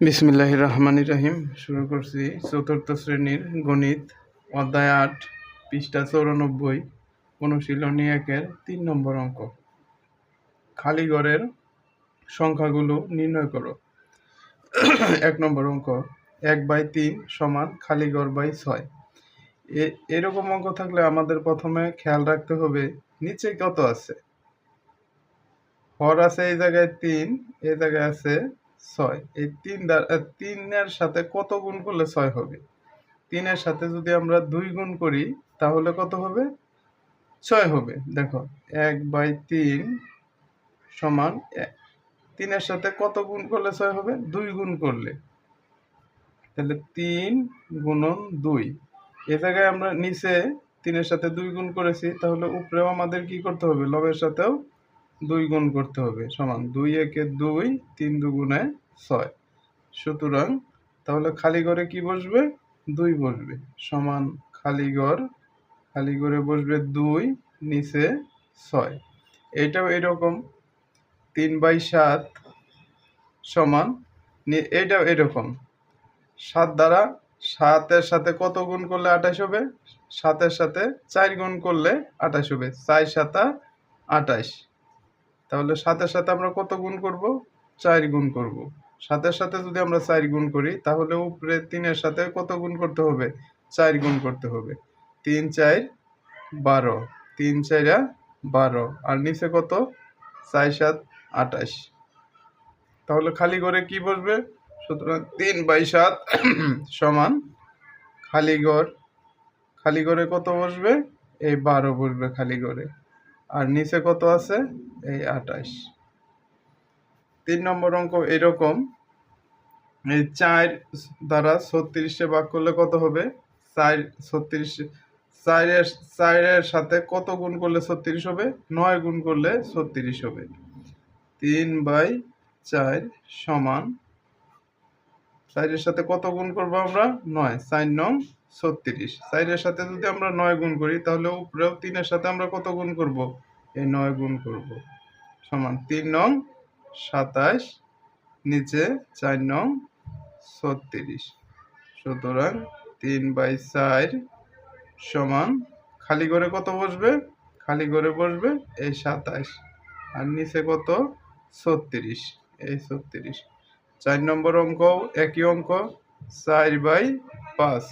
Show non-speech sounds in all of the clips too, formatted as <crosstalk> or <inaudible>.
বিসমিল্লাহ রহমান রহিম। শুরু করছি চতুর্থ শ্রেণির গণিত, অধ্যায় আট, পৃষ্ঠা চৌরানব্বই, অনুশীলনী একের তিন নম্বর অঙ্ক। খালি ঘরের সংখ্যাগুলো নির্ণয় করো। এক নম্বর অঙ্ক, এক বাই তিন সমান খালি ঘর বাই ছয়। এ- এরকম অঙ্ক থাকলে আমাদের প্রথমে খেয়াল রাখতে হবে, নিচে কত আছে? হর আছে এই জায়গায় তিন, এই জায়গায় আছে ছয়। এই তিন দ্বারা তিনের সাথে কত গুণ করলে ছয় হবে? তিনের সাথে যদি আমরা দুই গুণ করি, তাহলে কত হবে? ছয় হবে। দেখো, এক বাই তিন সমান তিনের সাথে কত গুণ করলে ছয় হবে? দুই গুণ করলে। তাহলে তিন গুণন দুই। এ জায়গায় আমরা নিচে তিনের সাথে দুই গুণ করেছি, তাহলে উপরেও আমাদের কি করতে হবে? লবের সাথেও দুই গুণ করতে হবে, সমান দুই একে দুই তিন দুগুণে ছয়। সুতরাং তাহলে খালি ঘরে কি বসবে? দুই বসবে। সমান খালি ঘর, খালি ঘরে বসবে দুই, নিচে ছয়। এইটাও এরকম। তিন বাই সাত সমান এইটাও এরকম। সাত দ্বারা সাতের সাথে কত গুণ করলে আঠাশ হবে? সাতের সাথে চার গুণ করলে আঠাশ হবে। চার সাতা আঠাশ। তাহলে সাতের সাথে আমরা কত গুণ করব? চার গুণ করব। সাতের সাথে যদি আমরা চার গুণ করি, তাহলে উপরে তিনের সাথে কত গুণ করতে হবে? চার গুণ করতে হবে। তিন চার বারো। তিন চারা বারো। আর নিচে কত? চার সাত আঠাশ। তাহলে খালি করে কি বসবে? সুতরাং তিন বাই সাত <clears throat> সমান খালি ঘর। খালি ঘরে কত বসবে? এই বারো বসবে খালি ঘরে। আর নিচে কত আছে? এই আঠাশ। তিন নম্বর অঙ্ক এরকম। এই চার দ্বারা ছত্রিশে ভাগ করলে কত হবে? চার ছত্রিশ চারের চারের সাথে কত গুণ করলে ছত্রিশ হবে? নয় গুণ করলে ছত্রিশ হবে। তিন বাই চার সমান চারের সাথে কত গুণ করব আমরা? নয়। চার নং ছত্রিশ। চারের সাথে যদি আমরা নয় গুণ করি, তাহলে উপরেও তিনের সাথে আমরা কত গুণ করব? এই নয় গুণ করব। সমান তিন নং সাতাশ, নিচে চার নং ছত্রিশ। সুতরাং তিন বাই চার সমান খালি করে কত বসবে? খালি করে বসবে এই সাতাশ। আর নিচে কত? ছত্রিশ। এই ছত্রিশ। চার নম্বর অঙ্ক, একই অঙ্ক, চার বাই পাঁচ।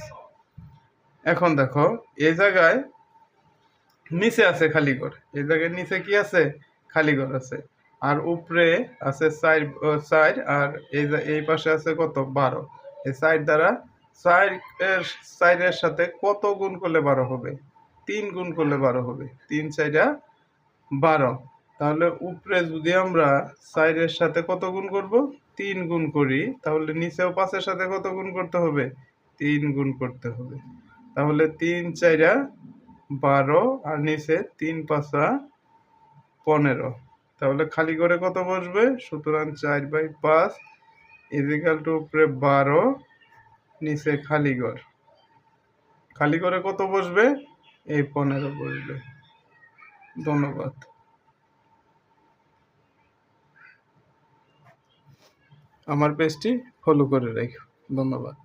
এখন দেখো এই জায়গায় নিচে আছে খালি ঘর। এই জায়গায় নিচে কি আছে? খালি ঘর আছে। আর উপরে আছে চার চার, আর এই এই পাশে আছে কত? বারো। এই চার দ্বারা চার এর, চারের সাথে কত গুণ করলে বারো হবে? তিন গুণ করলে বারো হবে। তিন চাইরা বারো। তাহলে উপরে যদি আমরা চারের সাথে কত গুণ করব? তিন গুণ করি, তাহলে নিচেও পাঁচের সাথে কত গুণ করতে হবে? তিন গুণ করতে হবে। তাহলে তিন চাইরা বারো আর নিচে তিন পাঁচা পনেরো। তাহলে খালি করে কত বসবে? সুতরাং চার বাই পাঁচ ইজিক্যাল টু উপরে বারো, নিচে খালি ঘর। খালি করে কত বসবে? এই পনেরো বসবে। ধন্যবাদ। আমার পেজটি ফলো করে রাখো। ধন্যবাদ।